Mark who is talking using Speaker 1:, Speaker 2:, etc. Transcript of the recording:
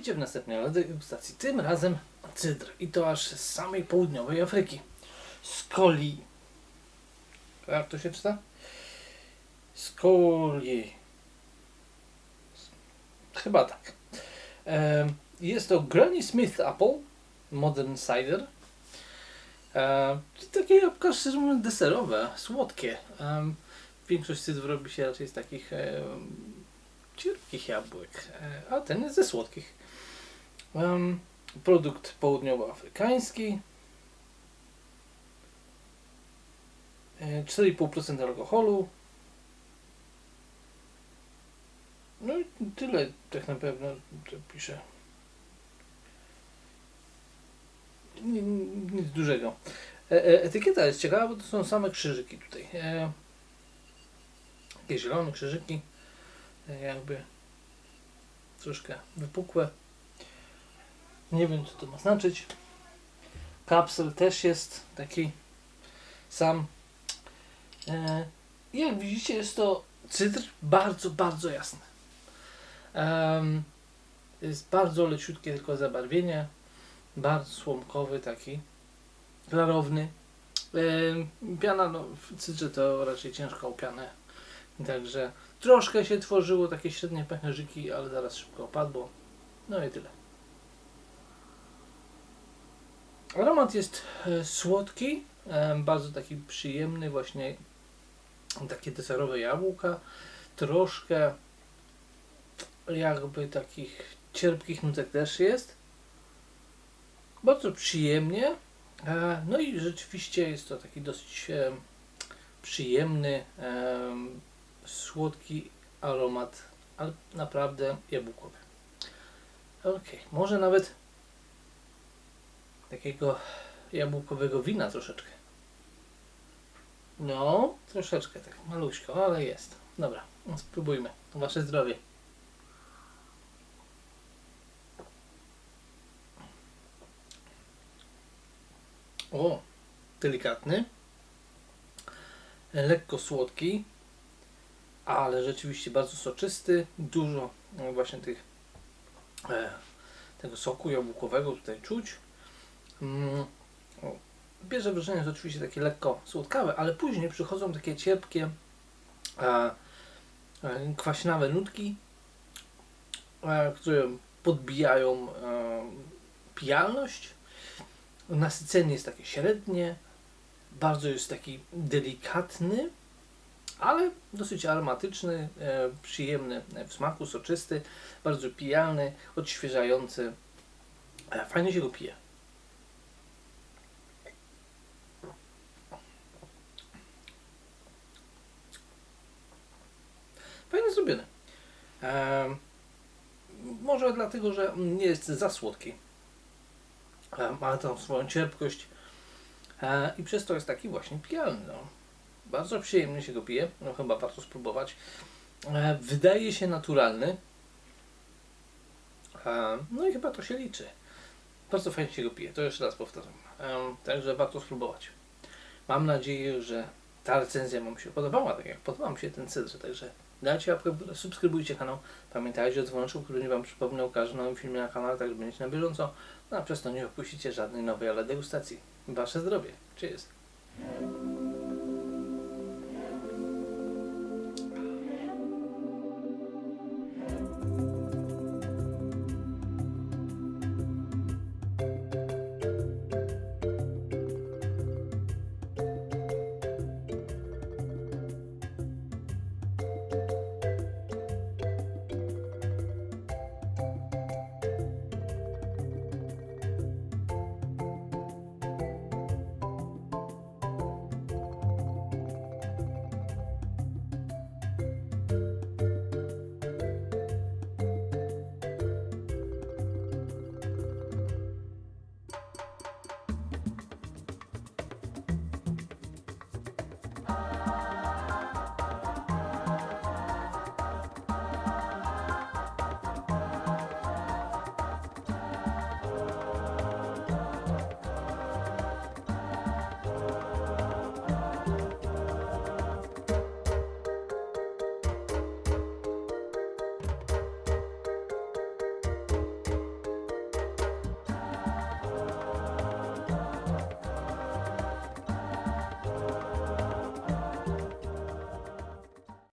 Speaker 1: Witajcie w następnej degustacji. Tym razem cydr i to aż z samej południowej Afryki. Z Koli. Jak to się czyta? Z Koli. Chyba tak. Jest to Granny Smith Apple Modern Cider. Takie jabłka, szczerze mówiąc, deserowe, słodkie. Większość cydrów robi się raczej z takich cierpkich jabłek, e, a ten jest ze słodkich. Produkt południowoafrykański. E, 4,5% alkoholu. No i tyle tak na pewno to pisze. Ni- Nic dużego. E, e, Etykieta jest ciekawa, bo to są same krzyżyki tutaj. E, Takie zielone krzyżyki. E, Jakby troszkę wypukłe. Nie wiem, co to ma znaczyć. Kapsel też jest taki sam. E, jak widzicie, jest to cydr bardzo, bardzo jasny. Em, jest bardzo leciutkie tylko zabarwienie. Bardzo słomkowy taki. Klarowny. Em, piana, no w cydrze to raczej ciężko o pianę. Także troszkę się tworzyło takie średnie pęcherzyki, ale zaraz szybko opadło. No i tyle. Aromat jest e, słodki, bardzo taki przyjemny, właśnie takie deserowe jabłka, troszkę jakby takich cierpkich nutek też jest. Bardzo przyjemnie. E, No i rzeczywiście jest to taki dosyć e, przyjemny, słodki aromat, ale naprawdę jabłkowy. Ok, może nawet takiego jabłkowego wina troszeczkę. No, troszeczkę tak maluśko, ale jest. Dobra, no spróbujmy. Wasze zdrowie. O, delikatny, lekko słodki, ale rzeczywiście bardzo soczysty, dużo e, właśnie tych e, tego soku jabłkowego tutaj czuć. Mm, Pierwsze wrażenie jest oczywiście takie lekko słodkawe, ale później przychodzą takie cierpkie, e, e, kwaśnawe nutki, e, które podbijają e, pijalność. Nasycenie jest takie średnie, bardzo jest taki delikatny, ale dosyć aromatyczny, e, przyjemny w smaku, soczysty, bardzo pijalny, odświeżający. E, fajnie się go pije. Fajnie zrobiony. E, może dlatego, że nie jest za słodki. E, ma tą swoją cierpkość e, i przez to jest taki właśnie pijalny. No. Bardzo przyjemnie się go pije, no chyba warto spróbować. E, wydaje się naturalny. E, no i chyba to się liczy. Bardzo fajnie się go pije, to jeszcze raz powtarzam. E, także warto spróbować. Mam nadzieję, że ta recenzja Wam się podobała, tak jak podoba mi się ten cydr, także dajcie łapkę, subskrybujcie kanał. Pamiętajcie o dzwoneczku, który nie Wam przypomnę o każdym nowym filmie na kanale, tak że będziecie na bieżąco. No a przez to nie opuścicie żadnej nowej ale degustacji. Wasze zdrowie. Cheers.